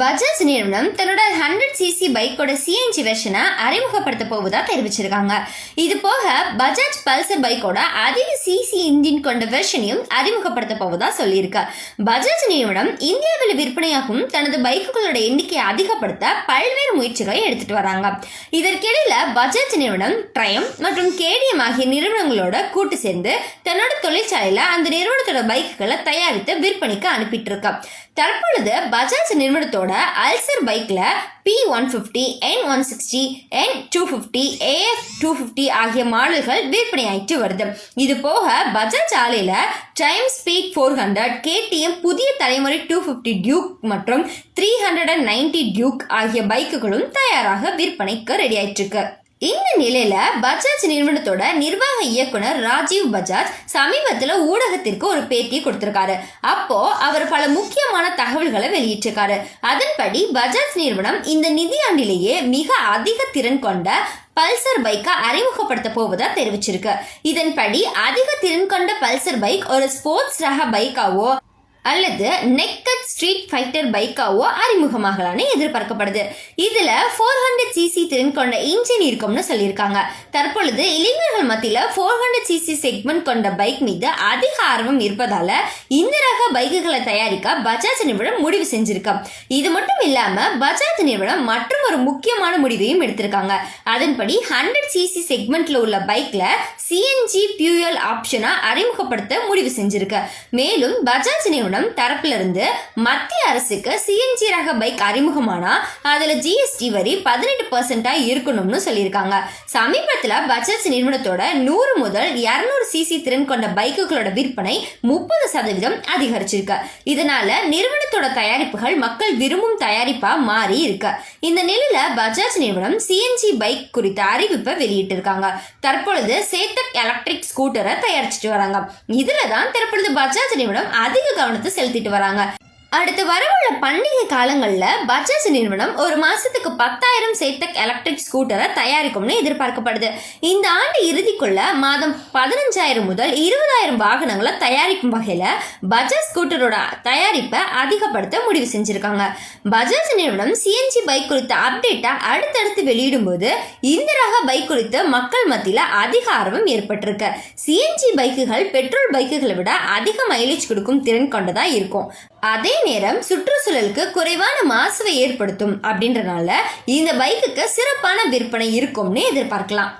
பஜாஜ் நிறுவனம் தன்னோட hundred CC பைக்கோட சிஎன்ஜி வெர்ஷனை அறிமுகப்படுத்த போவதா தெரிவிச்சிருக்காங்க. இது போக பஜாஜ் பல்சர் பைக்கோட அதிக சிசி இன்ஜின் கொண்ட வெர்ஷனையும் அறிமுகப்படுத்த போவதா சொல்லியிருக்கு. பஜாஜ் நிறுவனம் இந்தியாவில் விற்பனையாகும் தனது பைக்குகளோட எண்ணிக்கையை அதிகப்படுத்த பல்வேறு முயற்சிகளை எடுத்துட்டு வராங்க. இதற்கிடையில பஜாஜ் நிறுவனம் ட்ரயம் மற்றும் கேடிஎம் ஆகிய நிறுவனங்களோட கூட்டு சேர்ந்து தன்னோட தொழிற்சாலையில அந்த நிறுவனத்தோட பைக்குகளை தயாரித்து விற்பனைக்கு அனுப்பிட்டு இருக்கு. தற்பொழுது பஜாஜ் நிறுவனத்தோட அல்சர் பைக்கில் P one fifty N one sixty N two fifty AF two fifty ஆகிய மாடல்கள் விற்பனையாயிட்டு வருது. இது போக பஜாஜ் ஆலையில் time speed four hundred KTM புதிய தலைமுறை டூ ஃபிஃப்டி டியூக் மற்றும் three hundred and ninety Duke ஆகிய பைக்குகளும் தயாராக விற்பனைக்கு ரெடி ஆயிட்டுருக்கு இந்த நிலையில பஜாஜ் நிறுவனத்தோட நிர்வாக இயக்குனர் ராஜீவ் பஜாஜ் சமீபத்துல ஊடகத்திற்கு ஒரு பேட்டி கொடுத்திருக்காரு. அப்போ அவர் பல முக்கியமான தகவல்களை வெளியிட்டிருக்காரு. அதன்படி பஜாஜ் நிறுவனம் இந்த நிதியாண்டிலேயே மிக அதிக திறன் கொண்ட பல்சர் பைக்கை அறிமுகப்படுத்த போவதா தெரிவிச்சிருக்கு. இதன்படி அதிக திறன் கொண்ட பல்சர் பைக் ஒரு ஸ்போர்ட்ஸ் ரக பைக்காவோ அல்லது நெக்கட் ஸ்ட்ரீட் ஃபைட்டர் பைக்காவோ அறிமுகமாகலான்னு எதிர்பார்க்கப்படுது. இதுல ஃபோர் ஹண்ட்ரட் சிசி திறன் கொண்ட இன்ஜின் இருக்கும்னு சொல்லியிருக்காங்க. தற்பொழுது இளைஞர்கள் மத்தியில ஃபோர் ஹண்ட்ரட் சிசி செக்மெண்ட் கொண்ட பைக் மீது அதிக ஆர்வம் இருப்பதால இந்த ரக பைக்குகளை தயாரிக்க பஜாஜ் நிறுவனம் முடிவு செஞ்சிருக்கு. இது மட்டும் இல்லாம பஜாஜ் நிறுவனம் மற்றும் ஒரு முக்கியமான முடிவையும் எடுத்திருக்காங்க. அதன்படி ஹண்ட்ரட் சிசி செக்மெண்ட்ல உள்ள பைக்ல சிஎன்ஜி பியூயல் ஆப்ஷனா அறிமுகப்படுத்த முடிவு செஞ்சிருக்கு. மேலும் பஜாஜ் நிறுவனம் தரப்புல இருந்து மத்திய அரசுக்கு சிஎன்ஜி ரக பைக் அறிமுகமானா அதுல ஜிஎஸ்டி வரி பதினெட்டு பர்சன்டா இருக்கணும்னு சொல்லியிருக்காங்க. சமீபத்துல பஜாஜ் நிறுவனத்தோட நூறு முதல் இருநூறு சிசி திறன் கொண்ட பைக்குகளோட விற்பனை முப்பது சதவீதம் அதிகரிச்சிருக்கு. இதனால நிறுவனத்தோட தயாரிப்புகள் மக்கள் விரும்பும் தயாரிப்பா மாறி இருக்கு. இந்த நிலையில பஜாஜ் நிறுவனம் சிஎன்ஜி பைக் குறித்த அறிவிப்பை வெளியிட்டிருக்காங்க. தற்பொழுது சேத்தக் எலக்ட்ரிக் ஸ்கூட்டரை தயாரிச்சிட்டு வராங்க. இதுல தான் தற்பொழுது பஜாஜ் நிறுவனம் அதிக கவனத்தை செலுத்திட்டு வராங்க. அடுத்து வரவுள்ள பண்டிகை காலங்களில் பஜாஜ் நிறுவனம் ஒரு மாதத்துக்கு பத்தாயிரம் சேத்தக் எலக்ட்ரிக் ஸ்கூட்டரை தயாரிக்கும்னு எதிர்பார்க்கப்படுது. இந்த ஆண்டு இறுதிக்குள்ள மாதம் பதினஞ்சாயிரம் முதல் இருபதாயிரம் வாகனங்களை தயாரிக்கும் வகையில் பஜாஜ் ஸ்கூட்டரோட தயாரிப்பை அதிகப்படுத்த முடிவு செஞ்சுருக்காங்க. பஜாஜ் நிறுவனம் சிஎன்ஜி பைக் குறித்த அப்டேட்டை அடுத்தடுத்து வெளியிடும் போது இந்த ரக பைக் குறித்து மக்கள் மத்தியில் அதிக ஆர்வம் ஏற்பட்டிருக்கு. சிஎன்ஜி பைக்குகள் பெட்ரோல் பைக்குகளை விட அதிக மைலேஜ் கொடுக்கும் திறன் கொண்டதாக இருக்கும். அதே நேரம் சுற்றுச்சூழலுக்கு குறைவான மாசுவை ஏற்படுத்தும் அப்படின்றனால இந்த பைக்குக்கு சிறப்பான விற்பனை இருக்கும்னு எதிர்பார்க்கலாம்.